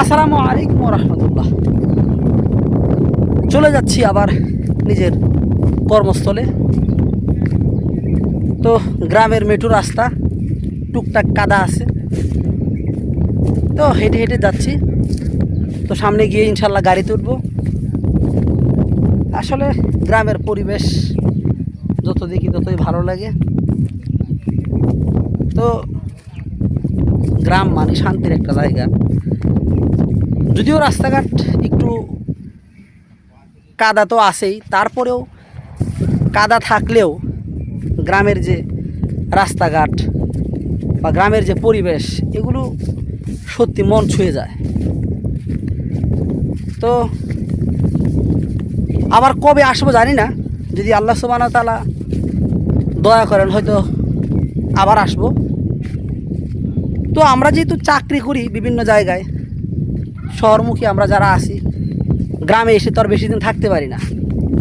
আসসালামু আলাইকুম রহমতুল্লাহ। চলে যাচ্ছি আবার নিজের কর্মস্থলে। তো গ্রামের মেট্রো রাস্তা, টুকটাক কাদা আছে। তো হেঁটে হেঁটে যাচ্ছি। তো সামনে গিয়ে ইনশাল্লাহ গাড়ি তুলব আসলে গ্রামের পরিবেশ যত দেখি ততই ভালো লাগে। তো গ্রাম মানে শান্তির একটা জায়গা। যদিও রাস্তাঘাট একটু কাদা তো আছেই, তারপরেও কাদা থাকলেও গ্রামের যে রাস্তাঘাট বা গ্রামের যে পরিবেশ, এগুলো সত্যি মন ছুঁয়ে যায়। তো আবার কবে আসব জানি না। যদি আল্লাহ সুবান তালা দয়া করেন, হয়তো আবার আসব। তো আমরা যেহেতু চাকরি করি বিভিন্ন জায়গায়, শহরমুখী আমরা যারা আছি, গ্রামে এসে তো আর বেশি দিন থাকতে পারি না।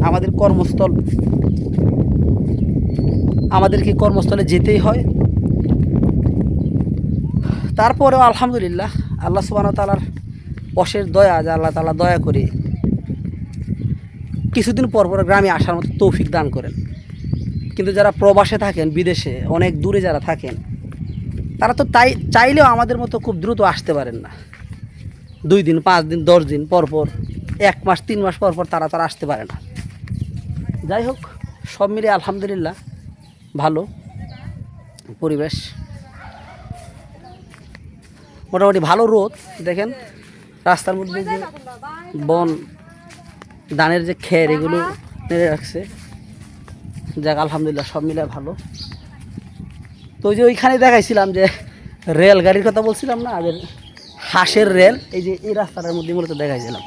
আমাদের কর্মস্থল, আমাদেরকে কর্মস্থলে যেতেই হয়। তারপরেও আলহামদুলিল্লাহ, আল্লাহ সুবাহ তালার অশেষ দয়া যে আল্লাহ তালা দয়া করে কিছুদিন পর পর গ্রামে আসার মতো তৌফিক দান করেন। কিন্তু যারা প্রবাসে থাকেন, বিদেশে, অনেক দূরে যারা থাকেন, তারা তো তাই, চাইলেও আমাদের মতো খুব দ্রুত আসতে পারেন না। দুই দিন, পাঁচ দিন, দশ দিন পর পর, এক মাস, তিন মাস পর পর তারা তারা আসতে পারে না। যাই হোক, সব মিলে আলহামদুলিল্লাহ ভালো পরিবেশ। মোটামুটি ভালো রোদ, দেখেন, রাস্তার মধ্যে যে বন ধানের যে খের এগুলো মেরে রাখছে। যাক আলহামদুলিল্লাহ সব মিলে ভালো। তো ওই যে ওইখানে দেখাইছিলাম যে রেল গাড়ির কথা বলছিলাম না আগের হাঁসের রেল এই যে এই রাস্তাটার মধ্যে মূলত দেখাইছিলাম।